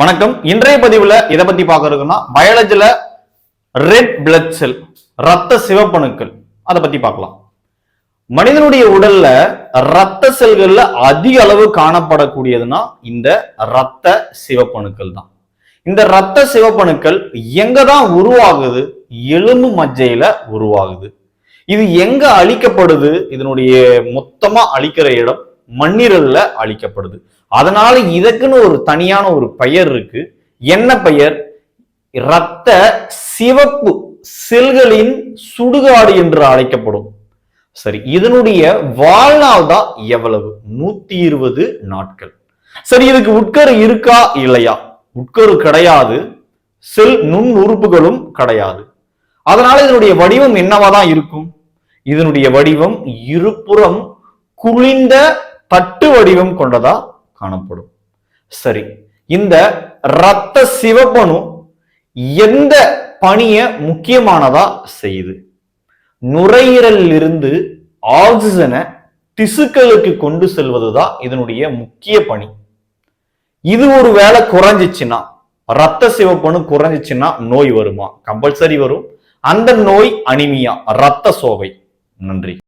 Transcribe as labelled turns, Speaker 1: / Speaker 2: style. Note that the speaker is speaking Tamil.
Speaker 1: வணக்கம். இன்றைய பதிவுல இதை பத்தி பார்க்கறதுன்னா பயாலஜில ரெட் பிளட் செல் ரத்த சிவப்பணுக்கள். அதை பத்தி பார்க்கலாம். மனிதனுடைய உடல்ல ரத்த செல்கள்ல அதிக அளவு காணப்படக்கூடியதுன்னா இந்த ரத்த சிவப்பணுக்கள் தான். இந்த ரத்த சிவப்பணுக்கள் எங்க தான் உருவாகுது? எலும்பு மஜ்ஜையில உருவாகுது. இது எங்க அழிக்கப்படுது? இதனுடைய மொத்தமா அழிக்கிற இடம் மண்ணிரல்ல அழிக்கப்படுது. அதனால இதற்குன்னு ஒரு தனியான ஒரு பெயர் இருக்கு. என்ன பெயர்? இரத்த சிவப்பு செல்களின் சுடுகாடு என்று அழைக்கப்படும். சரி இதனுடைய வாழ்நாள் தான் எவ்வளவு? நூத்தி இருபது நாட்கள். சரி இதுக்கு உட்கரு இருக்கா இல்லையா? உட்கரு கிடையாது. செல் நுண் உறுப்புகளும் கிடையாது. அதனால இதனுடைய வடிவம் என்னவா தான் இருக்கும்? இதனுடைய வடிவம் இருபுறம் குளிந்த வடிவம் கொண்டதா காணப்படும். சரி இந்த இரத்த சிவப்பணு எந்த பணிய முக்கியமானதா செய்யுது? நுரையீரலில் இருந்து ஆக்சிஜனை திசுக்களுக்கு கொண்டு செல்வதுதான் இதனுடைய முக்கிய பணி. இது ஒரு வேலை குறைஞ்சிச்சுன்னா ரத்த சிவப்பணு குறைஞ்சிச்சுன்னா நோய் வருமா? கம்பல்சரி வரும். அந்த நோய் அனிமியா ரத்த சோகை. நன்றி.